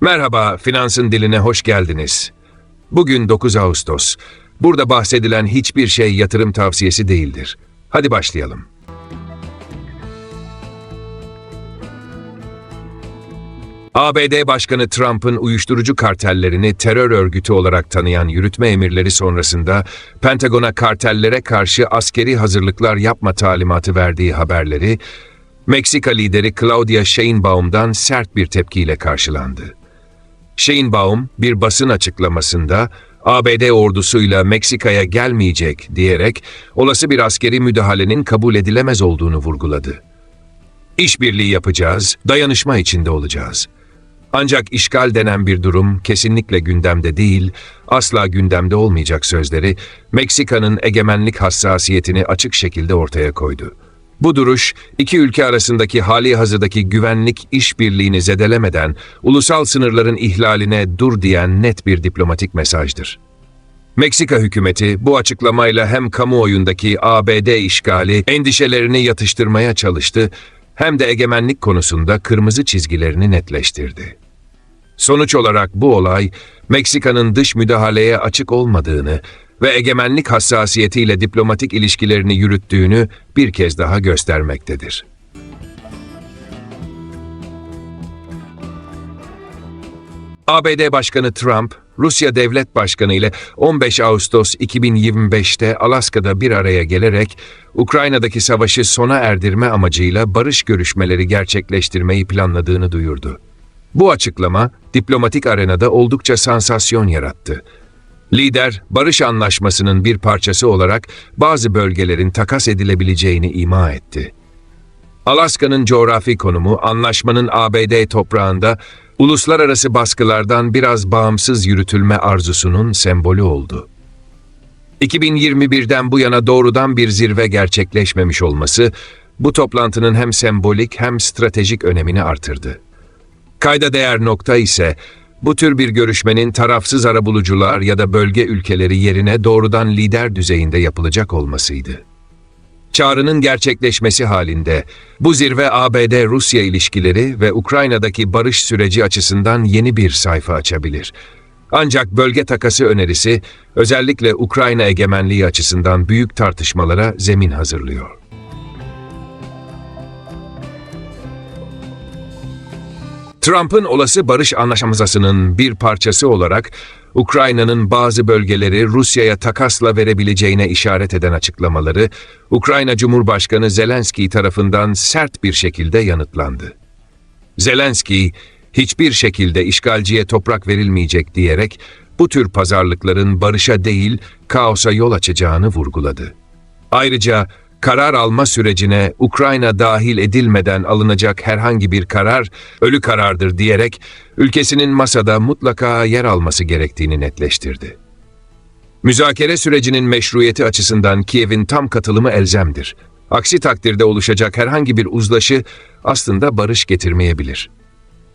Merhaba, Finansın Diline hoş geldiniz. Bugün 9 Ağustos. Burada bahsedilen hiçbir şey yatırım tavsiyesi değildir. Hadi başlayalım. ABD Başkanı Trump'ın uyuşturucu kartellerini terör örgütü olarak tanıyan yürütme emirleri sonrasında Pentagon'a kartellere karşı askeri hazırlıklar yapma talimatı verdiği haberleri Meksika lideri Claudia Sheinbaum'dan sert bir tepkiyle karşılandı. Sheinbaum bir basın açıklamasında ABD ordusuyla Meksika'ya gelmeyecek diyerek olası bir askeri müdahalenin kabul edilemez olduğunu vurguladı. İşbirliği yapacağız, dayanışma içinde olacağız. Ancak işgal denen bir durum kesinlikle gündemde değil, asla gündemde olmayacak sözleri Meksika'nın egemenlik hassasiyetini açık şekilde ortaya koydu. Bu duruş, iki ülke arasındaki hali hazırdaki güvenlik işbirliğini zedelemeden ulusal sınırların ihlaline dur diyen net bir diplomatik mesajdır. Meksika hükümeti bu açıklamayla hem kamuoyundaki ABD işgali endişelerini yatıştırmaya çalıştı hem de egemenlik konusunda kırmızı çizgilerini netleştirdi. Sonuç olarak bu olay Meksika'nın dış müdahaleye açık olmadığını ve egemenlik hassasiyetiyle diplomatik ilişkilerini yürüttüğünü bir kez daha göstermektedir. ABD Başkanı Trump, Rusya Devlet Başkanı ile 15 Ağustos 2025'te Alaska'da bir araya gelerek Ukrayna'daki savaşı sona erdirme amacıyla barış görüşmeleri gerçekleştirmeyi planladığını duyurdu. Bu açıklama diplomatik arenada oldukça sansasyon yarattı. Lider, barış anlaşmasının bir parçası olarak bazı bölgelerin takas edilebileceğini ima etti. Alaska'nın coğrafi konumu anlaşmanın ABD toprağında uluslararası baskılardan biraz bağımsız yürütülme arzusunun sembolü oldu. 2021'den bu yana doğrudan bir zirve gerçekleşmemiş olması bu toplantının hem sembolik hem stratejik önemini artırdı. Kayda değer nokta ise bu tür bir görüşmenin tarafsız arabulucular ya da bölge ülkeleri yerine doğrudan lider düzeyinde yapılacak olmasıydı. Çağrının gerçekleşmesi halinde bu zirve ABD-Rusya ilişkileri ve Ukrayna'daki barış süreci açısından yeni bir sayfa açabilir. Ancak bölge takası önerisi özellikle Ukrayna egemenliği açısından büyük tartışmalara zemin hazırlıyor. Trump'ın olası barış anlaşmasının bir parçası olarak Ukrayna'nın bazı bölgeleri Rusya'ya takasla verebileceğine işaret eden açıklamaları Ukrayna Cumhurbaşkanı Zelenski tarafından sert bir şekilde yanıtlandı. Zelenski, hiçbir şekilde işgalciye toprak verilmeyecek diyerek bu tür pazarlıkların barışa değil kaosa yol açacağını vurguladı. Ayrıca karar alma sürecine Ukrayna dahil edilmeden alınacak herhangi bir karar ölü karardır diyerek ülkesinin masada mutlaka yer alması gerektiğini netleştirdi. Müzakere sürecinin meşruiyeti açısından Kiev'in tam katılımı elzemdir. Aksi takdirde oluşacak herhangi bir uzlaşı aslında barış getirmeyebilir.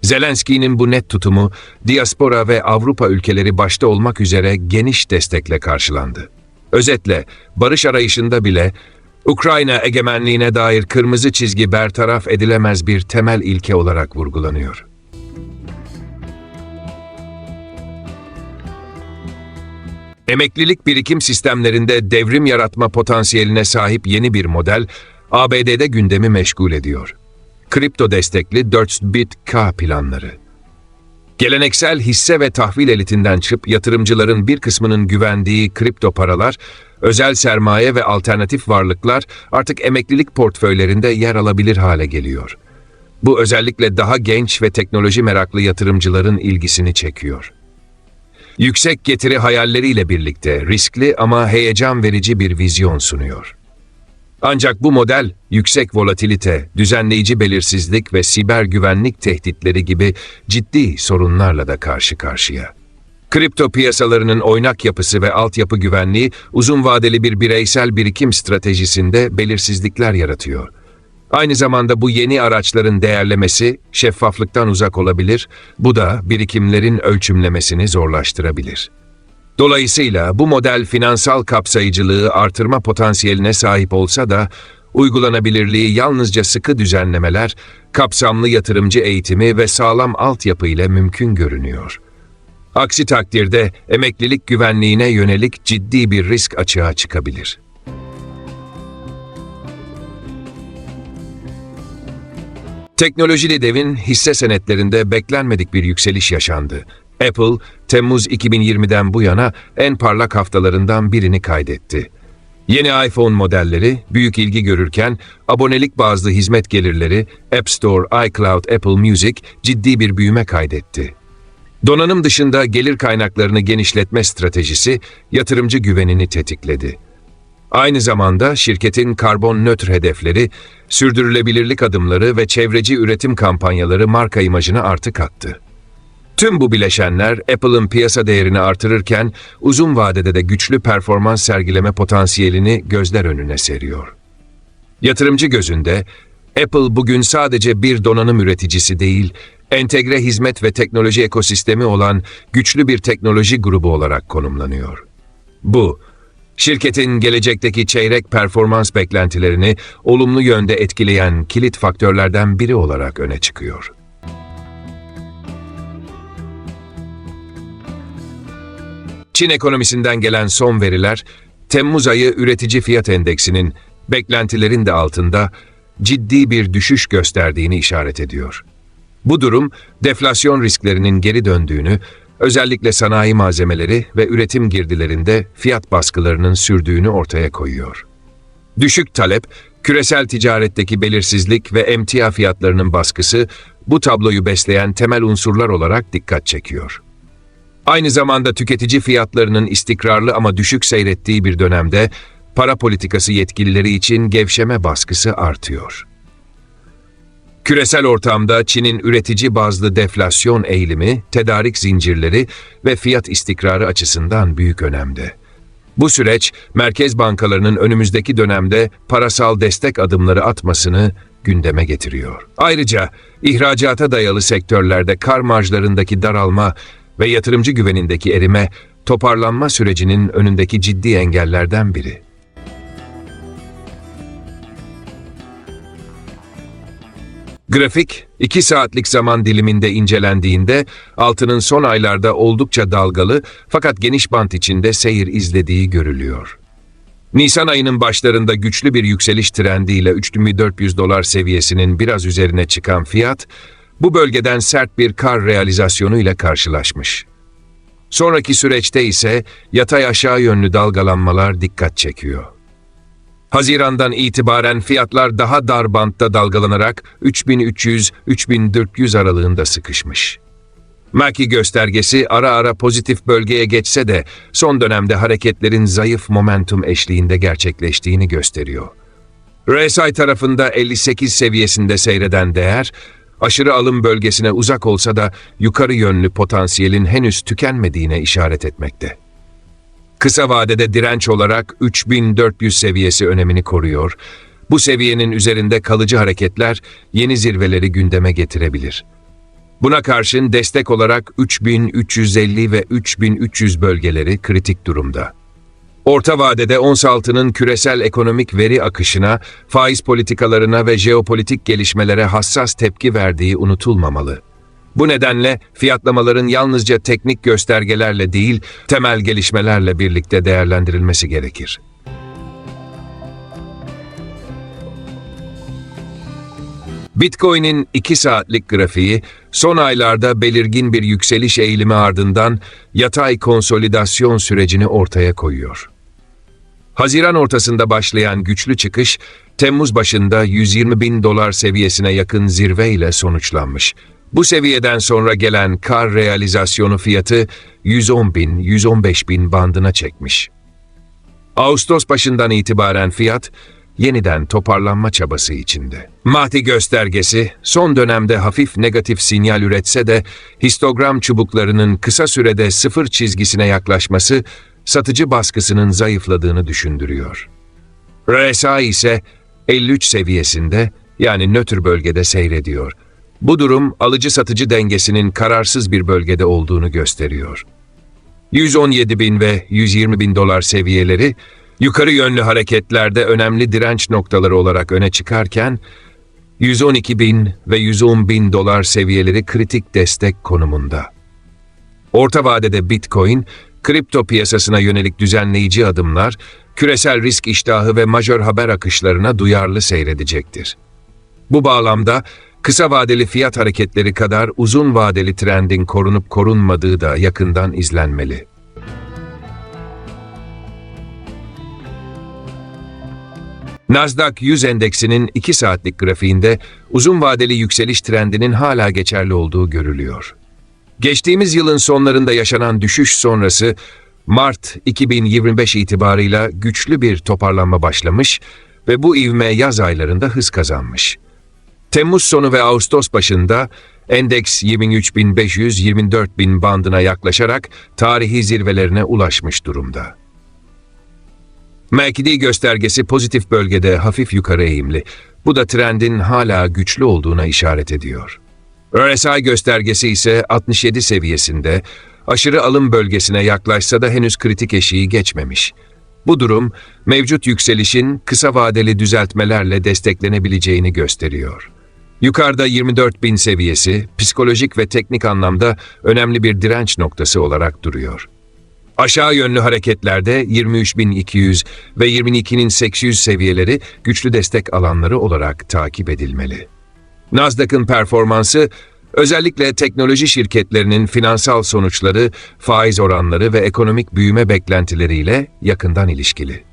Zelenski'nin bu net tutumu, diaspora ve Avrupa ülkeleri başta olmak üzere geniş destekle karşılandı. Özetle, barış arayışında bile Ukrayna egemenliğine dair kırmızı çizgi bertaraf edilemez bir temel ilke olarak vurgulanıyor. Emeklilik birikim sistemlerinde devrim yaratma potansiyeline sahip yeni bir model ABD'de gündemi meşgul ediyor. Kripto destekli 4-bit K planları. Geleneksel hisse ve tahvil elitinden çıkıp yatırımcıların bir kısmının güvendiği kripto paralar, özel sermaye ve alternatif varlıklar artık emeklilik portföylerinde yer alabilir hale geliyor. Bu özellikle daha genç ve teknoloji meraklı yatırımcıların ilgisini çekiyor. Yüksek getiri hayalleriyle birlikte riskli ama heyecan verici bir vizyon sunuyor. Ancak bu model yüksek volatilite, düzenleyici belirsizlik ve siber güvenlik tehditleri gibi ciddi sorunlarla da karşı karşıya. Kripto piyasalarının oynak yapısı ve altyapı güvenliği uzun vadeli bir bireysel birikim stratejisinde belirsizlikler yaratıyor. Aynı zamanda bu yeni araçların değerlemesi şeffaflıktan uzak olabilir, bu da birikimlerin ölçümlemesini zorlaştırabilir. Dolayısıyla bu model finansal kapsayıcılığı artırma potansiyeline sahip olsa da Uygulanabilirliği yalnızca sıkı düzenlemeler, kapsamlı yatırımcı eğitimi ve sağlam altyapı ile mümkün görünüyor. Aksi takdirde emeklilik güvenliğine yönelik ciddi bir risk açığa çıkabilir. Teknolojili devin hisse senetlerinde beklenmedik bir yükseliş yaşandı. Apple, Temmuz 2020'den bu yana en parlak haftalarından birini kaydetti. Yeni iPhone modelleri büyük ilgi görürken abonelik bazlı hizmet gelirleri App Store, iCloud, Apple Music ciddi bir büyüme kaydetti. Donanım dışında gelir kaynaklarını genişletme stratejisi yatırımcı güvenini tetikledi. Aynı zamanda şirketin karbon nötr hedefleri, sürdürülebilirlik adımları ve çevreci üretim kampanyaları marka imajını artık attı. Tüm bu bileşenler Apple'ın piyasa değerini artırırken uzun vadede de güçlü performans sergileme potansiyelini gözler önüne seriyor. Yatırımcı gözünde Apple bugün sadece bir donanım üreticisi değil, entegre hizmet ve teknoloji ekosistemi olan güçlü bir teknoloji grubu olarak konumlanıyor. Bu, şirketin gelecekteki çeyrek performans beklentilerini olumlu yönde etkileyen kilit faktörlerden biri olarak öne çıkıyor. Çin ekonomisinden gelen son veriler, Temmuz ayı üretici fiyat endeksinin beklentilerin de altında ciddi bir düşüş gösterdiğini işaret ediyor. Bu durum, deflasyon risklerinin geri döndüğünü, özellikle sanayi malzemeleri ve üretim girdilerinde fiyat baskılarının sürdüğünü ortaya koyuyor. Düşük talep, küresel ticaretteki belirsizlik ve emtia fiyatlarının baskısı bu tabloyu besleyen temel unsurlar olarak dikkat çekiyor. Aynı zamanda tüketici fiyatlarının istikrarlı ama düşük seyrettiği bir dönemde para politikası yetkilileri için gevşeme baskısı artıyor. Küresel ortamda Çin'in üretici bazlı deflasyon eğilimi, tedarik zincirleri ve fiyat istikrarı açısından büyük önemde. Bu süreç, merkez bankalarının önümüzdeki dönemde parasal destek adımları atmasını gündeme getiriyor. Ayrıca ihracata dayalı sektörlerde kar marjlarındaki daralma ve yatırımcı güvenindeki erime, toparlanma sürecinin önündeki ciddi engellerden biri. Grafik, 2 saatlik zaman diliminde incelendiğinde altının son aylarda oldukça dalgalı fakat geniş bant içinde seyir izlediği görülüyor. Nisan ayının başlarında güçlü bir yükseliş trendiyle 3400 dolar seviyesinin biraz üzerine çıkan fiyat, bu bölgeden sert bir kar realizasyonu ile karşılaşmış. Sonraki süreçte ise yatay aşağı yönlü dalgalanmalar dikkat çekiyor. Hazirandan itibaren fiyatlar daha dar bantta dalgalanarak 3300-3400 aralığında sıkışmış. Maki göstergesi ara ara pozitif bölgeye geçse de son dönemde hareketlerin zayıf momentum eşliğinde gerçekleştiğini gösteriyor. RSI tarafında 58 seviyesinde seyreden değer, aşırı alım bölgesine uzak olsa da yukarı yönlü potansiyelin henüz tükenmediğine işaret etmekte. Kısa vadede direnç olarak 3400 seviyesi önemini koruyor. Bu seviyenin üzerinde kalıcı hareketler yeni zirveleri gündeme getirebilir. Buna karşın destek olarak 3350 ve 3300 bölgeleri kritik durumda. Orta vadede ons altının küresel ekonomik veri akışına, faiz politikalarına ve jeopolitik gelişmelere hassas tepki verdiği unutulmamalı. Bu nedenle fiyatlamaların yalnızca teknik göstergelerle değil, temel gelişmelerle birlikte değerlendirilmesi gerekir. Bitcoin'in 2 saatlik grafiği son aylarda belirgin bir yükseliş eğilimi ardından yatay konsolidasyon sürecini ortaya koyuyor. Haziran ortasında başlayan güçlü çıkış, Temmuz başında 120 bin dolar seviyesine yakın zirve ile sonuçlanmış. Bu seviyeden sonra gelen kar realizasyonu fiyatı 110 bin, 115 bin bandına çekmiş. Ağustos başından itibaren fiyat yeniden toparlanma çabası içinde. Mahdi göstergesi son dönemde hafif negatif sinyal üretse de histogram çubuklarının kısa sürede sıfır çizgisine yaklaşması satıcı baskısının zayıfladığını düşündürüyor. RSI ise 53 seviyesinde yani nötr bölgede seyrediyor. Bu durum alıcı-satıcı dengesinin kararsız bir bölgede olduğunu gösteriyor. 117 bin ve 120 bin dolar seviyeleri Yukarı yönlü hareketlerde önemli direnç noktaları olarak öne çıkarken, 112 bin ve 110 bin dolar seviyeleri kritik destek konumunda. Orta vadede Bitcoin, kripto piyasasına yönelik düzenleyici adımlar, küresel risk iştahı ve majör haber akışlarına duyarlı seyredecektir. Bu bağlamda kısa vadeli fiyat hareketleri kadar uzun vadeli trendin korunup korunmadığı da yakından izlenmeli. Nasdaq 100 endeksinin 2 saatlik grafiğinde uzun vadeli yükseliş trendinin hala geçerli olduğu görülüyor. Geçtiğimiz yılın sonlarında yaşanan düşüş sonrası Mart 2025 itibarıyla güçlü bir toparlanma başlamış ve bu ivme yaz aylarında hız kazanmış. Temmuz sonu ve Ağustos başında endeks 23.500-24.000 bandına yaklaşarak tarihi zirvelerine ulaşmış durumda. MACD göstergesi pozitif bölgede hafif yukarı eğimli. Bu da trendin hala güçlü olduğuna işaret ediyor. RSI göstergesi ise 67 seviyesinde, aşırı alım bölgesine yaklaşsa da henüz kritik eşiği geçmemiş. Bu durum, mevcut yükselişin kısa vadeli düzeltmelerle desteklenebileceğini gösteriyor. Yukarıda 24 bin seviyesi, psikolojik ve teknik anlamda önemli bir direnç noktası olarak duruyor. Aşağı yönlü hareketlerde 23.200 ve 22.800 seviyeleri güçlü destek alanları olarak takip edilmeli. Nasdaq'ın performansı özellikle teknoloji şirketlerinin finansal sonuçları, faiz oranları ve ekonomik büyüme beklentileriyle yakından ilişkili.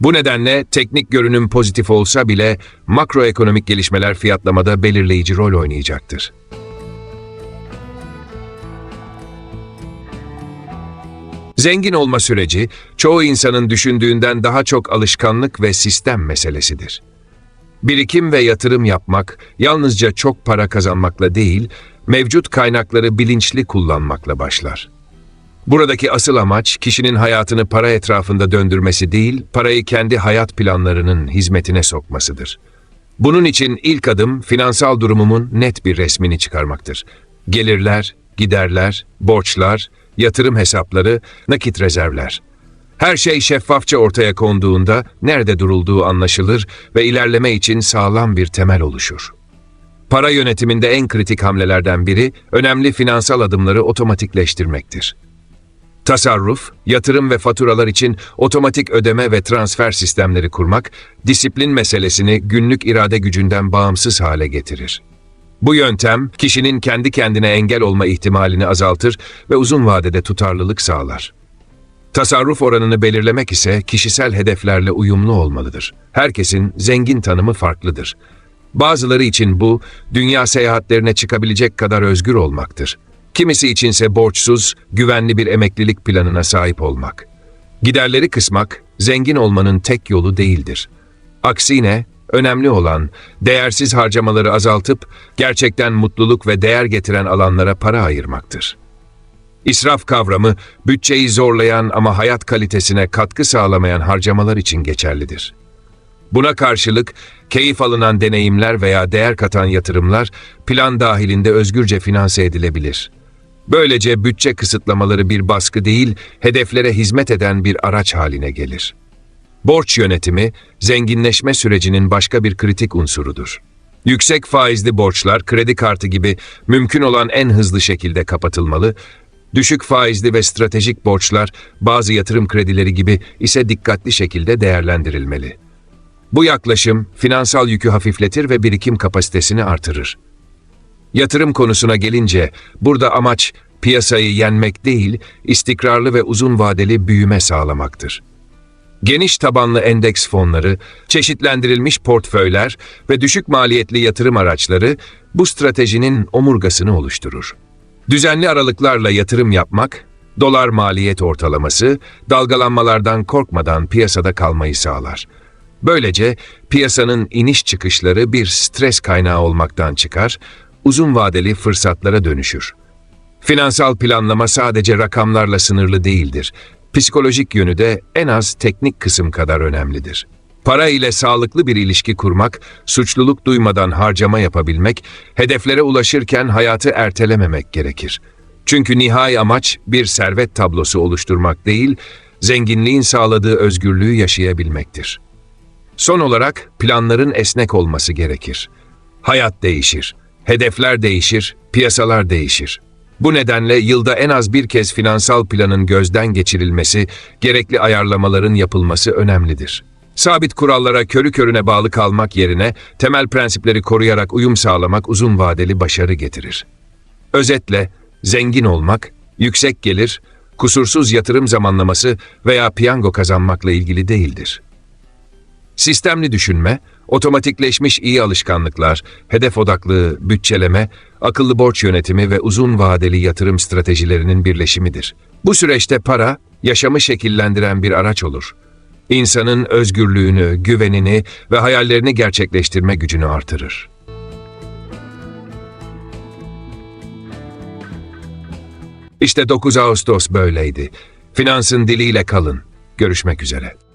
Bu nedenle teknik görünüm pozitif olsa bile makroekonomik gelişmeler fiyatlamada belirleyici rol oynayacaktır. Zengin olma süreci, çoğu insanın düşündüğünden daha çok alışkanlık ve sistem meselesidir. Birikim ve yatırım yapmak, yalnızca çok para kazanmakla değil, mevcut kaynakları bilinçli kullanmakla başlar. Buradaki asıl amaç, kişinin hayatını para etrafında döndürmesi değil, parayı kendi hayat planlarının hizmetine sokmasıdır. Bunun için ilk adım, finansal durumumun net bir resmini çıkarmaktır. Gelirler, giderler, borçlar, yatırım hesapları, nakit rezervler. Her şey şeffafça ortaya konduğunda nerede durulduğu anlaşılır ve ilerleme için sağlam bir temel oluşur. Para yönetiminde en kritik hamlelerden biri önemli finansal adımları otomatikleştirmektir. Tasarruf, yatırım ve faturalar için otomatik ödeme ve transfer sistemleri kurmak, disiplin meselesini günlük irade gücünden bağımsız hale getirir. Bu yöntem, kişinin kendi kendine engel olma ihtimalini azaltır ve uzun vadede tutarlılık sağlar. Tasarruf oranını belirlemek ise kişisel hedeflerle uyumlu olmalıdır. Herkesin zengin tanımı farklıdır. Bazıları için bu, dünya seyahatlerine çıkabilecek kadar özgür olmaktır. Kimisi içinse borçsuz, güvenli bir emeklilik planına sahip olmak. Giderleri kısmak, zengin olmanın tek yolu değildir. Aksine, önemli olan, değersiz harcamaları azaltıp, gerçekten mutluluk ve değer getiren alanlara para ayırmaktır. İsraf kavramı, bütçeyi zorlayan ama hayat kalitesine katkı sağlamayan harcamalar için geçerlidir. Buna karşılık, keyif alınan deneyimler veya değer katan yatırımlar, plan dahilinde özgürce finanse edilebilir. Böylece bütçe kısıtlamaları bir baskı değil, hedeflere hizmet eden bir araç haline gelir. Borç yönetimi, zenginleşme sürecinin başka bir kritik unsurudur. Yüksek faizli borçlar, kredi kartı gibi mümkün olan en hızlı şekilde kapatılmalı, düşük faizli ve stratejik borçlar, bazı yatırım kredileri gibi ise dikkatli şekilde değerlendirilmeli. Bu yaklaşım, finansal yükü hafifletir ve birikim kapasitesini artırır. Yatırım konusuna gelince, burada amaç piyasayı yenmek değil, istikrarlı ve uzun vadeli büyüme sağlamaktır. Geniş tabanlı endeks fonları, çeşitlendirilmiş portföyler ve düşük maliyetli yatırım araçları bu stratejinin omurgasını oluşturur. Düzenli aralıklarla yatırım yapmak, dolar maliyet ortalaması, dalgalanmalardan korkmadan piyasada kalmayı sağlar. Böylece piyasanın iniş çıkışları bir stres kaynağı olmaktan çıkar, uzun vadeli fırsatlara dönüşür. Finansal planlama sadece rakamlarla sınırlı değildir. Psikolojik yönü de en az teknik kısım kadar önemlidir. Para ile sağlıklı bir ilişki kurmak, suçluluk duymadan harcama yapabilmek, hedeflere ulaşırken hayatı ertelememek gerekir. Çünkü nihai amaç bir servet tablosu oluşturmak değil, zenginliğin sağladığı özgürlüğü yaşayabilmektir. Son olarak planların esnek olması gerekir. Hayat değişir, hedefler değişir, piyasalar değişir. Bu nedenle yılda en az bir kez finansal planın gözden geçirilmesi, gerekli ayarlamaların yapılması önemlidir. Sabit kurallara körü körüne bağlı kalmak yerine temel prensipleri koruyarak uyum sağlamak uzun vadeli başarı getirir. Özetle, zengin olmak, yüksek gelir, kusursuz yatırım zamanlaması veya piyango kazanmakla ilgili değildir. Sistemli düşünme, otomatikleşmiş iyi alışkanlıklar, hedef odaklı bütçeleme, akıllı borç yönetimi ve uzun vadeli yatırım stratejilerinin birleşimidir. Bu süreçte para, yaşamı şekillendiren bir araç olur. İnsanın özgürlüğünü, güvenini ve hayallerini gerçekleştirme gücünü artırır. İşte 9 Ağustos böyleydi. Finansın diliyle kalın. Görüşmek üzere.